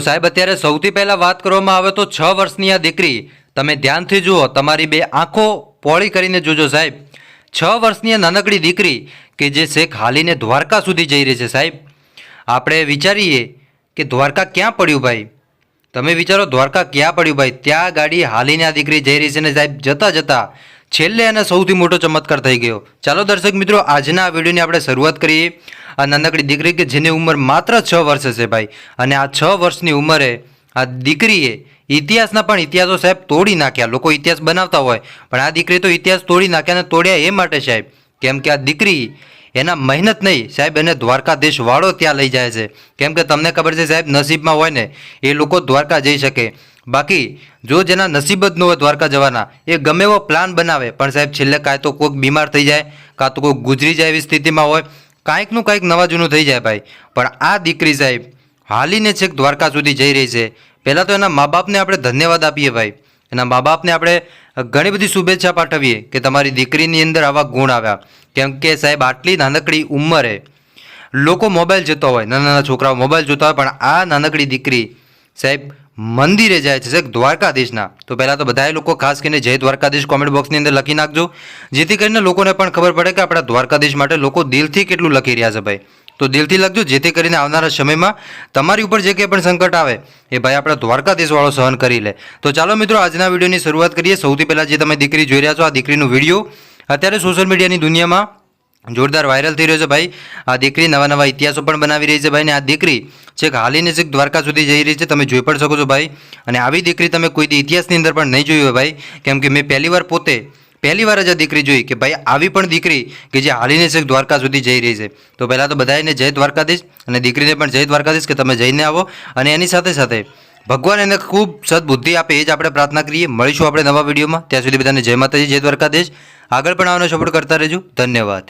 સાહેબ, અત્યારે સૌથી પહેલાં વાત કરવામાં આવે તો છ વર્ષની આ દીકરી. તમે ધ્યાનથી જુઓ, તમારી બે આંખો પોળી કરીને જોજો સાહેબ. છ વર્ષની નાનકડી દીકરી કે જે શેખ હાલીને દ્વારકા સુધી જઈ રહી છે સાહેબ. આપણે વિચારીએ કે દ્વારકા ક્યાં પડ્યું ભાઈ? તમે વિચારો, દ્વારકા ક્યાં પડ્યું ભાઈ? ત્યાં ગાડી હાલીને આ દીકરી જઈ રહી છે ને સાહેબ, જતાં જતાં છેલ્લે અને સૌથી મોટો ચમત્કાર થઈ ગયો. ચાલો દર્શક મિત્રો, આજના આ વિડીયોની આપણે શરૂઆત કરીએ. આ નાનકડી દીકરી કે જેની ઉંમર માત્ર છ વર્ષ છે ભાઈ. અને આ છ વર્ષની ઉંમરે આ દીકરીએ ઇતિહાસના પણ ઇતિહાસો સાહેબ તોડી નાખ્યા. લોકો ઇતિહાસ બનાવતા હોય, પણ આ દીકરી તો ઇતિહાસ તોડી નાખ્યા અને તોડ્યા એ માટે સાહેબ. કેમ કે આ દીકરી એના મહેનત નહીં, સાહેબ, એને દ્વારકાધીશ વાળો ત્યાં લઈ જાય છે. કેમ કે તમને ખબર છે સાહેબ, નસીબમાં હોય ને, એ લોકો દ્વારકા જઈ શકે. બાકી, જો જેના નસીબ જ ન હોય દ્વારકા જવાના, એ ગમે એવો પ્લાન બનાવે, પણ સાહેબ છેલ્લે કાંઈ તો કોઈક બીમાર થઈ જાય, કાં તો કોઈક ગુજરી જાય એવી સ્થિતિમાં હોય કાંઈકનું કાંઈક નવા જૂનું થઈ જાય ભાઈ. પણ આ દીકરી સાહેબ, હાલીને છેક દ્વારકા સુધી જઈ રહી છે. પહેલાં તો એના મા બાપને આપણે ધન્યવાદ આપીએ ભાઈ. એના મા બાપને આપણે ઘણી બધી શુભેચ્છા પાઠવીએ કે તમારી દીકરીની અંદર આવા ગુણ આવ્યા. કેમ કે સાહેબ, આટલી નાનકડી ઉંમરે લોકો મોબાઈલ જોતા હોય નાના નાના છોકરાઓ મોબાઈલ જોતા હોય, પણ આ નાનકડી દીકરી સાહેબ મંદિરે જાય છે દ્વારકાધીશના. તો પહેલાં તો બધા લોકો ખાસ કરીને જય દ્વારકાધીશ કોમેન્ટ બોક્સની અંદર લખી નાખજો. જેથી કરીને લોકોને પણ ખબર પડે કે આપણા દ્વારકાધીશ માટે લોકો દિલથી કેટલું લખી રહ્યા છે ભાઈ. તો દિલથી લખજો, જેથી કરીને આવનારા સમયમાં તમારી ઉપર જે કંઈ પણ સંકટ આવે, એ ભાઈ આપણા દ્વારકાધીશવાળો સહન કરી લે. તો ચાલો મિત્રો, આજના વિડીયોની શરૂઆત કરીએ. સૌથી પહેલાં જે તમે દીકરી જોઈ રહ્યા છો, આ દીકરીનો વીડિયો. અત્યારે સોશિયલ મીડિયાની દુનિયામાં જોરદાર વાયરલ થઈ રહ્યો છે ભાઈ. આ દીકરી નવા નવા ઇતિહાસો પણ બનાવી રહી છે ભાઈ. ને આ દીકરી છેક હાલીને છેક દ્વારકા સુધી જઈ રહી છે, તમે જોઈ પણ શકો છો ભાઈ. અને આવી દીકરી તમે કોઈ ઇતિહાસની અંદર પણ નહીં જોઈ હોય ભાઈ. કેમ કે મેં પહેલી વાર પોતે પહેલી વાર જ આ દીકરી જોઈ કે ભાઈ આવી પણ દીકરી કે જે હાલીને છેક દ્વારકા સુધી જઈ રહી છે. તો પહેલાં તો બધાને જય દ્વારકાધીશ અને દીકરીને પણ જય દ્વારકાધીશ કે તમે જઈને આવો. અને એની સાથે સાથે ભગવાન એને ખૂબ સદબુદ્ધિ આપે એ જ આપણે પ્રાર્થના કરીએ. મળીશું આપણે નવા વિડીયોમાં. ત્યાં સુધી બધાને જય માતાજી, જય દ્વારકાધીશ. આગળ પણ આવવાનો સપોર્ટ કરતા રહેજો. ધન્યવાદ.